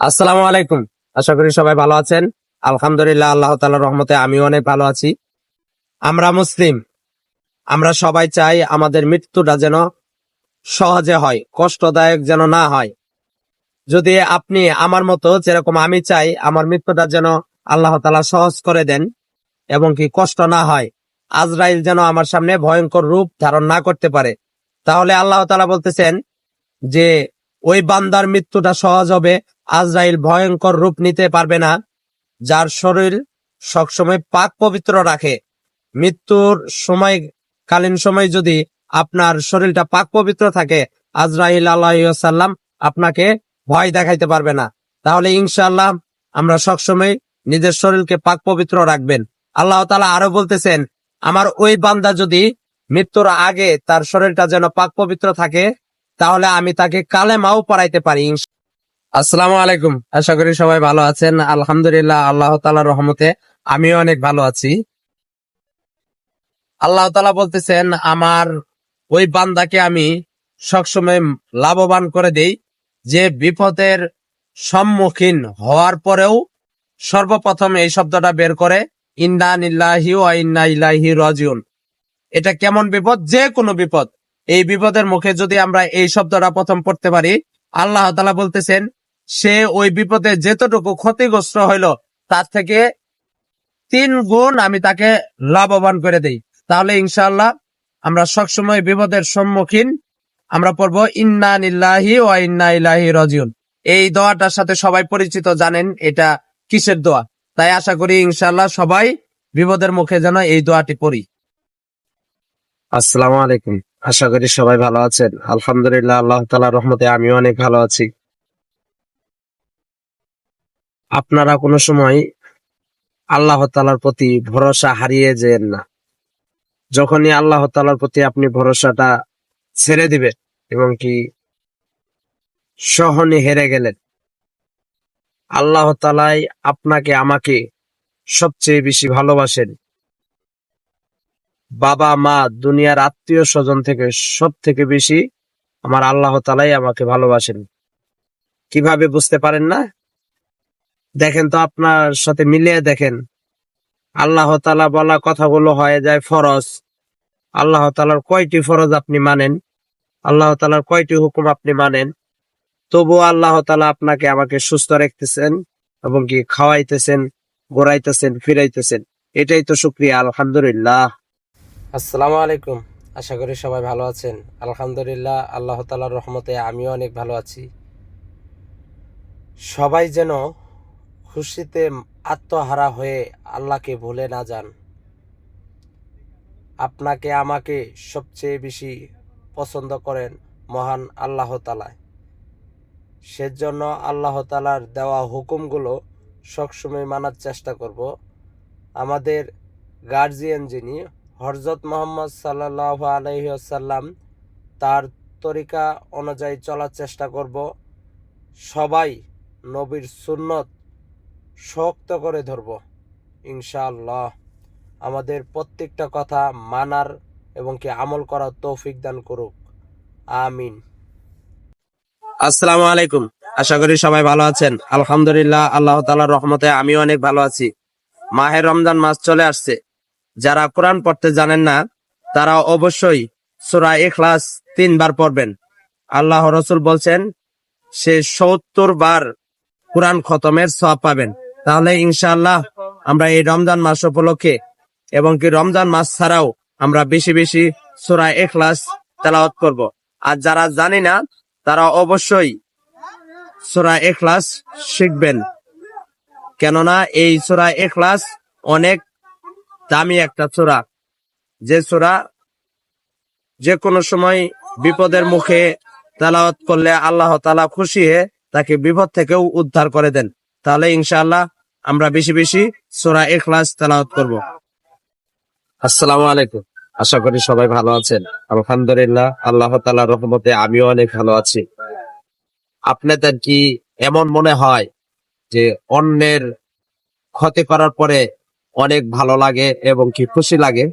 আসসালামু আলাইকুম। আশা করি সবাই ভালো আছেন। আলহামদুলিল্লাহ, আল্লাহ তাআলার রহমতে আমিও অনেক ভালো আছি। আমরা মুসলিম। আমরা সবাই চাই আমাদের মৃত্যুটা যেন সহজে হয়, কষ্টদায়ক যেন না হয়। যদি আপনি আমার মতো যেরকম আমি চাই, আমার মৃত্যুটা যেন আল্লাহ তালা সহজ করে দেন এবং কি কষ্ট না হয়, আজরাইল যেন আমার সামনে ভয়ঙ্কর রূপ ধারণ না করতে পারে, তাহলে আল্লাহ তালা বলতেছেন যে, ওই বান্দার মৃত্যুটা সহজ হবে আজরাইল ভয়ঙ্কর রূপ নিতে পারবে না, যার শরীর সবসময় পাক পবিত্র রাখে। মৃত্যুর সময়, কালীন সময় যদি আপনার শরীরটা পাক পবিত্র থাকে, আজরাইল আল্লাহাল্লাম আপনাকে ভয় দেখাইতে পারবে না। তাহলে ইনশাআল্লাহ আমরা সবসময় নিজের শরীরকে পাক পবিত্র রাখবেন। আল্লাহ তালা আরও বলতেছেন, আমার ওই বান্দা যদি মৃত্যুর আগে তার শরীরটা যেন পাক পবিত্র থাকে, তাহলে আমি তাকে কালেমাও পড়াইতে পারি আসসালামু আলাইকুম। আশা করি সবাই ভালো আছেন। আলহামদুলিল্লাহ, আল্লাহ তালার রহমতে আমিও অনেক ভালো আছি। আল্লাহ তালা বলতেছেন, আমার ওই বান্দাকে আমি সবসময় লাভবান করে দেই, যে বিপদের সম্মুখীন হওয়ার পরেও সর্বপ্রথম এই শব্দটা বের করে, ইন্না নিল্লাহি ও ইন্না ইলাহি রাজিউন। এটা কেমন বিপদ? যে কোনো বিপদ। এই বিপদের মুখে যদি আমরা এই শব্দটা প্রথম পড়তে পারি, আল্লাহ তালা বলতেছেন সে ওই বিপদে যেতটুকু ক্ষতিগ্রস্ত হইল, তার থেকে তিন গুণ আমি তাকে লাভবান করে দেই। তাহলে ইনশাআল্লাহ আমরা সবসময় বিপদের সম্মুখীন আমরা পড়ব, ইন্না নিল্লাহি ও ইন্না রাজিউন। এই দোয়াটার সাথে সবাই পরিচিত জানেন এটা কিসের দোয়া। তাই আশা করি ইনশাআল্লাহ সবাই বিপদের মুখে যেন এই দোয়াটি পড়ি। আসসালামু আলাইকুম। আশা করি সবাই ভালো আছেন। আলহামদুলিল্লাহ, আল্লাহ তালা রহমতে আমিও অনেক ভালো আছি। আপনারা কোনো সময় আল্লাহ তাআলার প্রতি ভরসা হারিয়ে যেন না। যখনই আল্লাহ তালার প্রতি আপনি ভরসাটা ছেড়ে দিবেন এবং কি সহনে হেরে গেলেন, আল্লাহ তালাই আপনাকে, আমাকে সবচেয়ে বেশি ভালোবাসেন। বাবা, মা, দুনিয়ার আত্মীয় স্বজন থেকে সব থেকে বেশি আমার আল্লাহ তালাই আমাকে ভালোবাসেন। কীভাবে বুঝতে পারেন না? দেখেন তো আপনার সাথে মিলিয়ে দেখেন। আল্লাহ তালা বলা কথাগুলো হয়ে যায় ফরজ। আল্লাহ তালার কয়টি ফরজ আপনি মানেন? আল্লাহ তালার কয়টি হুকুম আপনি মানেন? তবুও আল্লাহ তালা আপনাকে আমাকে সুস্থ রাখতেছেন এবং কি খাওয়াইতেছেন গোড়াইতেছেন ফিরাইতেছেন। এটাই তো শুক্রিয়া, আলহামদুলিল্লাহ। আসসালামু আলাইকুম। আশা করি সবাই ভালো আছেন। আলহামদুলিল্লাহ, আল্লাহ তালার রহমতে আমিও অনেক ভালো আছি। সবাই যেন খুশিতে আত্মহারা হয়ে আল্লাহকে ভুলে না যান। আপনাকে আমাকে সবচেয়ে বেশি পছন্দ করেন মহান আল্লাহ তালা সেজন্য আল্লাহ তালার দেওয়া হুকুমগুলো সবসময় মানার চেষ্টা করব। আমাদের গার্জিয়ান যিনি হরজত মোহাম্মদ সাল্লাহ আলহিসাল্লাম তার তরিকা অনুযায়ী চলার চেষ্টা করব। সবাই নবীর সুন্নত শক্ত করে ধরব, ইনশাআল্লাহ। আমাদের প্রত্যেকটা কথা মানার এবং কি আমল করার তৌফিক দান করুক। আমিন। আসসালামু আলাইকুম। আশা করি সবাই ভালো আছেন। আলহামদুলিল্লাহ, আল্লাহ তাআলার রহমতে আমি অনেক ভালো আছি। মাহের রমজান মাস চলে আসছে। যারা কোরআন পড়তে জানেন না, তারা অবশ্যই সূরা ইখলাস তিনবার পড়বেন। আল্লাহ রসুল বলছেন, সে সত্তর বার কোরআন খতমের সব পাবেন। তাহলে ইনশাআল্লাহ আমরা এই রমজান মাস উপলক্ষে এবং কি রমজান মাস ছাড়াও আমরা বেশি বেশি সূরা এখলাস তেলাওয়াত করব। আর যারা জানি না, তারা অবশ্যই সূরা এখলাস শিখবেন। কেননা এই সূরা এখলাস অনেক দামি একটা সূরা। যে সূরা যে কোনো সময় বিপদের মুখে তেলাওয়াত করলে আল্লাহ তালা খুশি হয়ে তাকে বিপদ থেকেও উদ্ধার করে দেন। তাহলে ইনশাআল্লাহ আমরা বেশি বেশি সূরা ইখলাস তেলাওয়াত করব। আসসালামু আলাইকুম। আশা করি সবাই ভালো আছেন। আলহামদুলিল্লাহ, আল্লাহ তাআলার রহমতে আমিও অনেক ভালো আছি। আপনাদের কি এমন মনে হয় যে অন্যের ক্ষতি করার পরে অনেক ভালো লাগে এবং কি খুশি লাগে?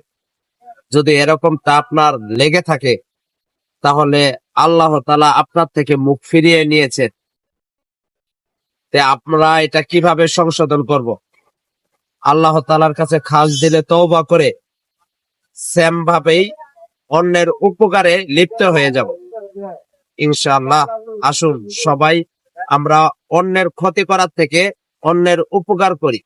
যদি এরকমটা আপনার লেগে থাকে, তাহলে আল্লাহ তাআলা আপনার থেকে মুখ ফিরিয়ে নিয়েছেন। তে আমরা এটা কীভাবে সংশোধন করব? আল্লাহ তালার কাছে খাস দিলে তওবা করে সেম ভাবেই অন্যের উপকারে লিপ্ত হয়ে যাব। ইনশাআল্লাহ, আসুন সবাই আমরা অন্যের ক্ষতি করার থেকে অন্যের উপকার করি।